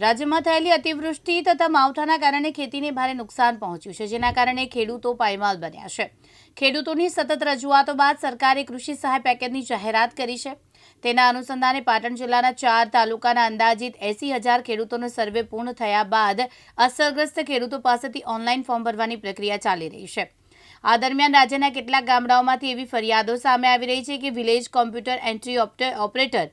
રાજ્યમાં થયેલી અતિવૃષ્ટિ તથા માવઠાના કારણે ખેતીને ભારે નુકસાન પહોંચ્યું છે, જેના કારણે ખેડૂતો પાયમાલ બન્યા છે. ખેડૂતોની સતત રજૂઆતો બાદ સરકારે કૃષિ સહાય પેકેજની જાહેરાત કરી છે. તેના અનુસંધાને પાટણ જિલ્લાના ચાર તાલુકાના અંદાજિત એસી હજાર ખેડૂતોનો સર્વે પૂર્ણ થયા બાદ અસરગ્રસ્ત ખેડૂતો પાસેથી ઓનલાઈન ફોર્મ ભરવાની પ્રક્રિયા ચાલી રહી છે. આ દરમિયાન રાજ્યના કેટલાક ગામડાઓમાંથી એવી ફરિયાદો સામે આવી રહી છે કે વિલેજ કોમ્પ્યુટર એન્ટ્રી ઓપરેટર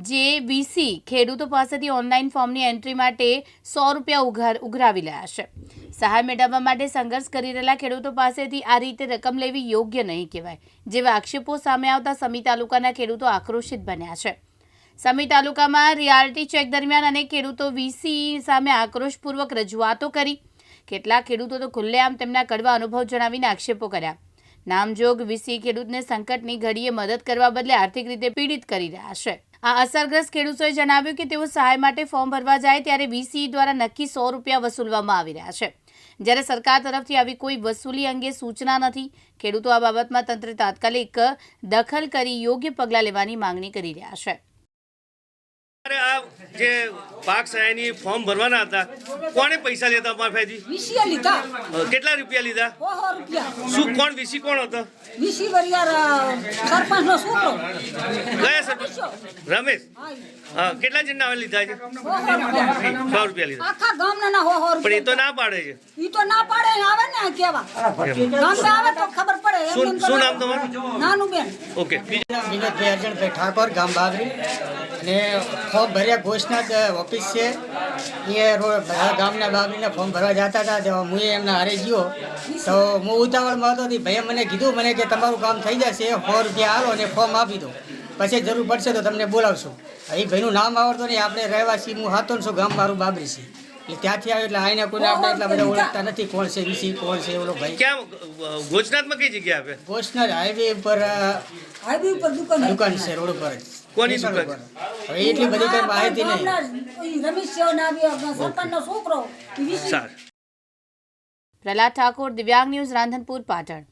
જે વીસી ખેડૂતો પાસેથી ઓનલાઈન ફોર્મની એન્ટ્રી માટે સો રૂપિયા ઉઘાર ઉઘરાવી રહ્યા છે. સહાય મેળવવા માટે સંઘર્ષ કરી રહેલા ખેડૂતો પાસેથી આ રીતે રકમ લેવી યોગ્ય નહીં કહેવાય, જેવા આક્ષેપો સામે આવતા સમી તાલુકાના ખેડૂતો આક્રોશિત બન્યા છે. સમી તાલુકામાં રિયાલિટી ચેક દરમિયાન અનેક ખેડૂતો વીસી સામે આક્રોશપૂર્વક રજૂઆતો કરી. કેટલાક ખેડૂતો તો ખુલ્લેઆમ તેમના કડવા અનુભવ જણાવીને આક્ષેપો કર્યા. નામજોગ વીસી ખેડૂતને સંકટની ઘડીએ મદદ કરવા બદલે આર્થિક રીતે પીડિત કરી રહ્યા છે. આ અસરગ્રસ્ત ખેડૂતોએ જણાવ્યું કે તેઓ સહાય માટે ફોર્મ ભરવા જાય ત્યારે વીસી દ્વારા નક્કી સો રૂપિયા વસૂલવામાં આવી રહ્યા છે. જ્યારે સરકાર તરફથી આવી કોઈ વસૂલી અંગે સૂચના નથી, ખેડૂતો આ બાબતમાં તંત્ર તાત્કાલિક દખલ કરી યોગ્ય પગલાં લેવાની માંગણી કરી રહ્યા છે. અરે આ જે પાક સહાયની ફોર્મ ભરવાના હતા કોણે પૈસા લેતા અમારા ફેજી લીધા. કેટલા રૂપિયા લીધા? શું કોણ વીસી કોણ હતો? વીસી વરિયાર સરપંચ નો છોકરો. ગયા સર? રમેશ? હા, કેટલા જણ આવે લીધા છે? સો રૂપિયા. લીધા. આખા ગામના ના હો પણ એ તો ના પાડે છે. એ તો ના પાડે આવે ને કેવા. ગામમાં આવે તો ખબર પડે. શું. નામ તમારું? નાનું બેન ઓકે. બીજું વિનોદભાઈ અર્જણભાઈ ઠાકોર ગામ બાબરી અને ફોર્મ ભર્યા ઘોષના ઓફિસ છે. એ બધા ગામના બાબરીને ફોર્મ ભરવા જતા હતા, તો હું એમના હારે ગયો. તો હું ઉતાવળમાં હતો ભાઈએ મને કીધું મને કે તમારું કામ થઈ જશે, સો રૂપિયા આવો અને ફોર્મ આપી દો. પછી જરૂર પડશે તો તમને બોલાવશું. એ ભાઈનું નામ આવડતું નહીં, આપણે રહેવાસી હું હાથો છું, ગામ મારું બાબરી છે. ત્યાંથી આવ્યો એટલે આઈને કોઈને આપણે એટલા બધા ઓળખતા નથી કોણ છે વીસી કોણ છે ઓલો ભાઈ. ક્યાં અ, કઈ જગ્યા આપે? ઘોષનાથ હાઈવે પર હાઈવે પર દુકાન દુકાન છે રોડ પર કોની દુકાન? હવે એટલી બધી કઈ માહિતી નહીં. રમેશ છે ને આવી સરપંચ છોકરો પ્રહલાદ ઠાકોર દિવ્યાંગ ન્યૂઝ રાંધનપુર પાટણ.